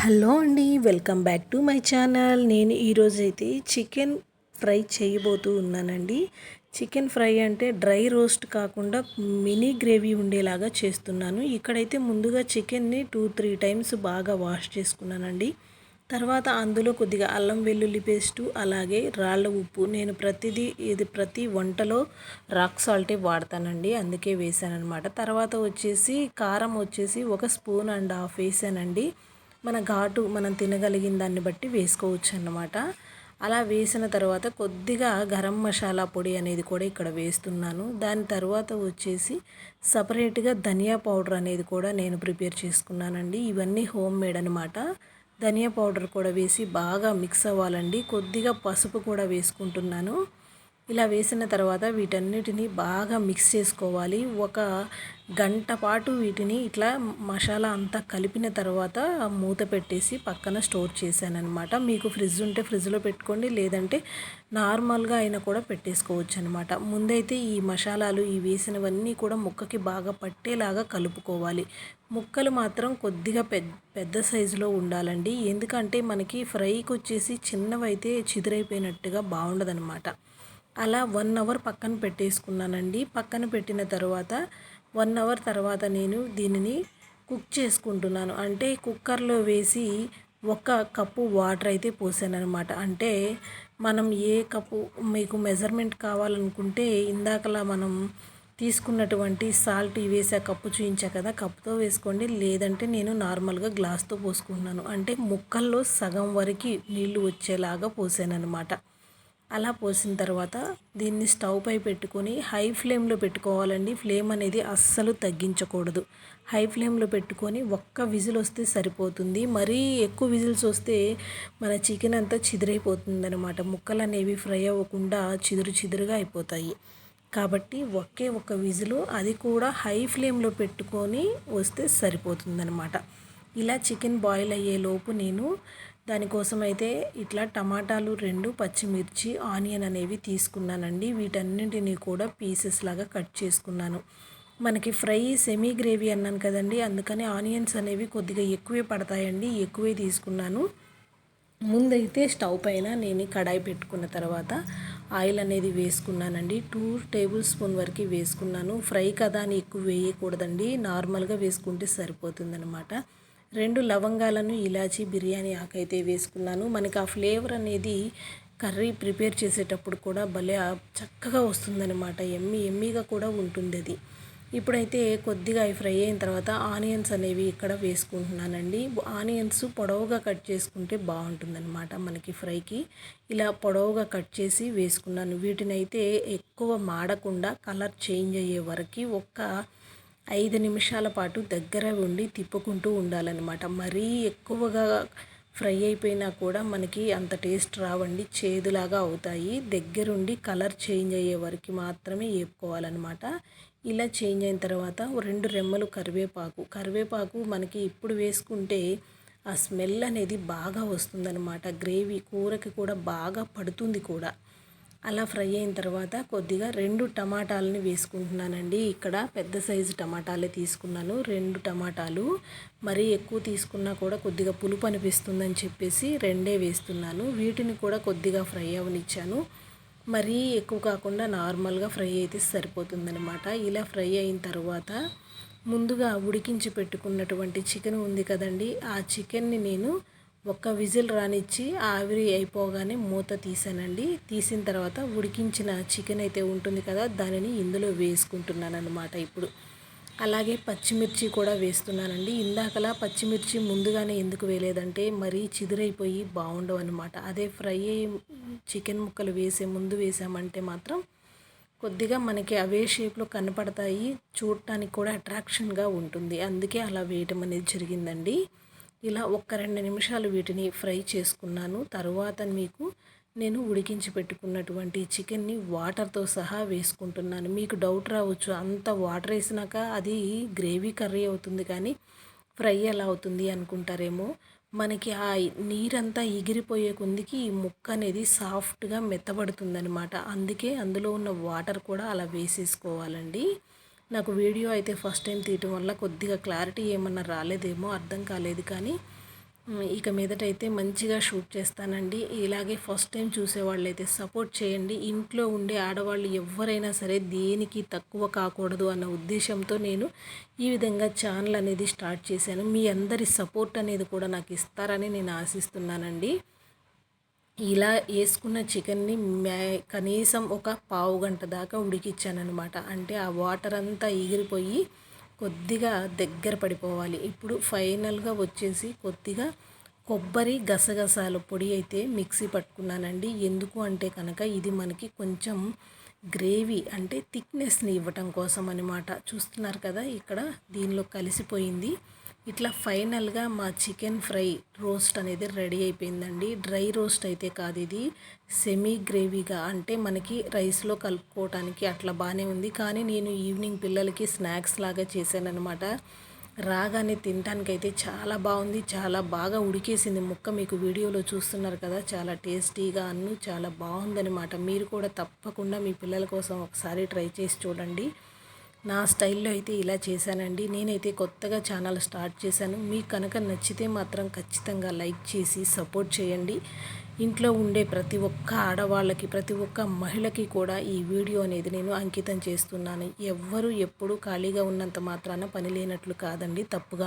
Hello అండి welcome back to my channel. నేను ఈరోజు అయితే చికెన్ ఫ్రై చేయబోతూ ఉన్నానండి. చికెన్ ఫ్రై అంటే డ్రై రోస్ట్ కాకుండా మినీ గ్రేవీ ఉండేలాగా చేస్తున్నాను. ఇక్కడైతే ముందుగా చికెన్ని టూ త్రీ టైమ్స్ బాగా వాష్ చేసుకున్నానండి. తర్వాత అందులో కొద్దిగా అల్లం వెల్లుల్లి పేస్టు అలాగే రాళ్ళ ఉప్పు. నేను ప్రతిదీ ఇది ప్రతి వంటలో రాక్ సాల్టే వాడతానండి అందుకే వేసానమాట తర్వాత వచ్చేసి కారం వచ్చేసి ఒక స్పూన్ అండ్ హాఫ్ వేసానండి. మన ఘాటు మనం తినగలిగిన దాన్ని బట్టి వేసుకోవచ్చు అన్నమాట అలా వేసిన తర్వాత కొద్దిగా గరం మసాలా పొడి అనేది కూడా ఇక్కడ వేస్తున్నాను. దాని తర్వాత వచ్చేసి సపరేట్గా ధనియా పౌడర్ అనేది కూడా నేను ప్రిపేర్ చేసుకున్నానండి. ఇవన్నీ హోమ్ మేడ్ అనమాట ధనియా పౌడర్ కూడా వేసి బాగా మిక్స్ అవ్వాలండి. కొద్దిగా పసుపు కూడా వేసుకుంటున్నాను. ఇలా వేసిన తర్వాత వీటన్నిటిని బాగా మిక్స్ చేసుకోవాలి. ఒక గంట పాటు వీటిని ఇట్లా మసాలా అంతా కలిపిన తర్వాత మూత పెట్టేసి పక్కన స్టోర్ చేశానమాట మీకు ఫ్రిడ్జ్ ఉంటే ఫ్రిడ్జ్లో పెట్టుకోండి లేదంటే నార్మల్గా అయినా కూడా పెట్టేసుకోవచ్చు అనమాట ముందైతే ఈ మసాలాలు ఈ వేసినవన్నీ కూడా ముక్కకి బాగా పట్టేలాగా కలుపుకోవాలి. ముక్కలు మాత్రం కొద్దిగా పెద్ద పెద్ద సైజులో ఉండాలండి. ఎందుకంటే మనకి ఫ్రైకి వచ్చేసి చిన్నవైతే చిదిరైపోయినట్టుగా బాగుండదనమాట అలా వన్ అవర్ పక్కన పెట్టేసుకున్నానండి. పక్కన పెట్టిన తర్వాత వన్ అవర్ తర్వాత నేను దీనిని కుక్ చేసుకుంటున్నాను. అంటే కుక్కర్లో వేసి ఒక కప్పు వాటర్ అయితే పోసానమాట అంటే మనం ఏ కప్పు మీకు మెజర్మెంట్ కావాలనుకుంటే ఇందాకలా మనం తీసుకున్నటువంటి సాల్ట్ వేసే కప్పు చూయించా కదా కప్పుతో వేసుకోండి. లేదంటే నేను నార్మల్గా గ్లాస్తో పోసుకుంటున్నాను. అంటే ముక్కల్లో సగం వరకు నీళ్ళు వచ్చేలాగా పోసాను అనమాట అలా పోసిన తర్వాత దీన్ని స్టవ్ పై పెట్టుకొని హై ఫ్లేమ్లో పెట్టుకోవాలండి. ఫ్లేమ్ అనేది అస్సలు తగ్గించకూడదు. హై ఫ్లేమ్లో పెట్టుకొని ఒక్క విజిల్ వస్తే సరిపోతుంది. మరీ ఎక్కువ విజిల్స్ వస్తే మన చికెన్ అంతా చిదిరైపోతుంది అనమాట ముక్కలు అనేవి ఫ్రై అవ్వకుండా చిదురు చిదురుగా అయిపోతాయి. కాబట్టి ఒకే ఒక విజిలు అది కూడా హై ఫ్లేమ్లో పెట్టుకొని వస్తే సరిపోతుందనమాట ఇలా చికెన్ బాయిల్ అయ్యేలోపు నేను దానికోసం అయితే ఇట్లా టమాటాలు రెండు పచ్చిమిర్చి ఆనియన్ అనేవి తీసుకున్నానండి. వీటన్నింటినీ కూడా పీసెస్ లాగా కట్ చేసుకున్నాను. మనకి ఫ్రై సెమీ గ్రేవీ అన్నాను కదండి అందుకని ఆనియన్స్ అనేవి కొద్దిగా ఎక్కువే పడతాయండి ఎక్కువే తీసుకున్నాను. ముందైతే స్టవ్ పైన నేను కడాయి పెట్టుకున్న తర్వాత ఆయిల్ అనేది వేసుకున్నానండి. టూ టేబుల్ స్పూన్ వరకు వేసుకున్నాను. ఫ్రై కదా అని ఎక్కువ వేయకూడదండి. నార్మల్గా వేసుకుంటే సరిపోతుందనమాట రెండు లవంగాలను ఇలాచి బిర్యానీ ఆకైతే వేసుకున్నాను. మనకి ఆ ఫ్లేవర్ అనేది కర్రీ ప్రిపేర్ చేసేటప్పుడు కూడా భలే చక్కగా వస్తుందన్నమాట. ఎమ్మి ఎమ్మిగా కూడా ఉంటుంది అది ఇప్పుడైతే కొద్దిగా అవి ఫ్రై అయిన తర్వాత ఆనియన్స్ అనేవి ఇక్కడ వేసుకుంటున్నానండి. ఆనియన్స్ పొడవుగా కట్ చేసుకుంటే బాగుంటుందన్నమాట మనకి ఫ్రైకి. ఇలా పొడవుగా కట్ చేసి వేసుకున్నాను. వీటినైతే ఎక్కువ మాడకుండా కలర్ చేంజ్ అయ్యే వరకు ఒక్క ఐదు నిమిషాల పాటు దగ్గర ఉండి తిప్పుకుంటూ ఉండాలన్నమాట. మరీ ఎక్కువగా ఫ్రై అయిపోయినా కూడా మనకి అంత టేస్ట్ రావండి. చేదులాగా అవుతాయి. దగ్గరుండి కలర్ చేంజ్ అయ్యే వరకు మాత్రమే వేపుకోవాలన్నమాట. ఇలా చేంజ్ అయిన తర్వాత రెండు రెమ్మలు కరివేపాకు. కరివేపాకు మనకి ఇప్పుడు వేసుకుంటే ఆ స్మెల్ అనేది బాగా వస్తుందన్నమాట. గ్రేవీ కూరకి కూడా బాగా పడుతుంది కూడా. అలా ఫ్రై అయిన తర్వాత కొద్దిగా రెండు టమాటాలని వేసుకుంటున్నానండి. ఇక్కడ పెద్ద సైజు టమాటాలే తీసుకున్నాను. రెండు టమాటాలు మరీ ఎక్కువ తీసుకున్నా కూడా కొద్దిగా పులుపు అనిపిస్తుందని చెప్పేసి రెండే వేస్తున్నాను. వీటిని కూడా కొద్దిగా ఫ్రై అవనిచ్చాను. మరీ ఎక్కువ కాకుండా నార్మల్గా ఫ్రై అయితే సరిపోతుందనమాట ఇలా ఫ్రై అయిన తర్వాత ముందుగా ఉడికించి పెట్టుకున్నటువంటి చికెన్ ఉంది కదండి ఆ చికెన్ని నేను ఒక్క విజిల్ రానిచ్చి ఆవిరి అయిపోగానే మూత తీసానండి తీసిన తర్వాత ఉడికించిన చికెన్ అయితే ఉంటుంది కదా దానిని ఇందులో వేసుకుంటున్నాను అనమాట ఇప్పుడు. అలాగే పచ్చిమిర్చి కూడా వేస్తున్నానండి. ఇందాకలా పచ్చిమిర్చి ముందుగానే ఎందుకు వేయలేదంటే మరీ చిదురైపోయి బాగుండవు అనమాట అదే ఫ్రై చికెన్ ముక్కలు వేసే ముందు వేసామంటే మాత్రం కొద్దిగా మనకి అవే షేప్లో కనపడతాయి చూడటానికి కూడా అట్రాక్షన్గా ఉంటుంది. అందుకే అలా వేయటం అనేది జరిగిందండి. ఇలా ఒక్క రెండు నిమిషాలు వీటిని ఫ్రై చేసుకున్నాను. తర్వాత మీకు నేను ఉడికించి పెట్టుకున్నటువంటి చికెన్ని వాటర్తో సహా వేసుకుంటున్నాను. మీకు డౌట్ రావచ్చు అంత వాటర్ వేసినాక అది గ్రేవీ కర్రీ అవుతుంది కానీ ఫ్రై ఎలా అవుతుంది అనుకుంటారేమో. మనకి ఆ నీరంతా ఎగిరిపోయే కొందికి ఈ ముక్క అనేది సాఫ్ట్గా మెత్తబడుతుందనమాట అందుకే అందులో ఉన్న వాటర్ కూడా అలా వేసేసుకోవాలండి. నాకు వీడియో అయితే ఫస్ట్ టైం తీయటం వల్ల కొద్దిగా క్లారిటీ ఏమన్నా రాలేదేమో అర్థం కాలేదు కానీ ఇక మీదటైతే మంచిగా షూట్ చేస్తానండి. ఇలాగే ఫస్ట్ టైం చూసేవాళ్ళు అయితే సపోర్ట్ చేయండి. ఇంట్లో ఉండే ఆడవాళ్ళు ఎవరైనా సరే దేనికి తక్కువ కాకూడదు అన్న ఉద్దేశంతో నేను ఈ విధంగా ఛానల్ అనేది స్టార్ట్ చేశాను. మీ అందరి సపోర్ట్ అనేది కూడా నాకు ఇస్తారని నేను ఆశిస్తున్నానండి. ఇలా వేసుకున్న చికెన్ని మ్యా కనీసం ఒక పావు గంట దాకా ఉడికిచ్చానమాట అంటే ఆ వాటర్ అంతా ఎగిరిపోయి కొద్దిగా దగ్గర పడిపోవాలి. ఇప్పుడు ఫైనల్గా వచ్చేసి కొద్దిగా కొబ్బరి గసగసాల పొడి అయితే మిక్సీ పట్టుకున్నానండి. ఎందుకు అంటే కనుక ఇది మనకి కొంచెం గ్రేవీ అంటే థిక్నెస్ని ఇవ్వటం కోసం అనమాట చూస్తున్నారు కదా ఇక్కడ దీనిలో కలిసిపోయింది. ఇట్లా ఫైనల్గా మా చికెన్ ఫ్రై రోస్ట్ అనేది రెడీ అయిపోయిందండి. డ్రై రోస్ట్ అయితే కాదు ఇది. సెమీ గ్రేవీగా అంటే మనకి రైస్లో కలుపుకోవటానికి అట్లా బాగానే ఉంది. కానీ నేను ఈవినింగ్ పిల్లలకి స్నాక్స్ లాగా చేశానమాట రాగానే తినడానికి అయితే చాలా బాగుంది. చాలా బాగా ఉడికేసింది ముక్క. మీకు వీడియోలో చూస్తున్నారు కదా చాలా టేస్టీగా అన్ను చాలా బాగుందనమాట మీరు కూడా తప్పకుండా మీ పిల్లల కోసం ఒకసారి ట్రై చేసి చూడండి. నా స్టైల్లో అయితే ఇలా చేశానండి. నేనైతే కొత్తగా ఛానల్ స్టార్ట్ చేశాను. మీకు కనుక నచ్చితే మాత్రం ఖచ్చితంగా లైక్ చేసి సపోర్ట్ చేయండి. ఇంట్లో ఉండే ప్రతి ఒక్క ఆడవాళ్ళకి ప్రతి ఒక్క మహిళకి కూడా ఈ వీడియో అనేది నేను అంకితం చేస్తున్నాను. ఎవ్వరు ఎప్పుడు ఖాళీగా ఉన్నంత మాత్రాన పని లేనట్లు కాదండి. తప్పుగా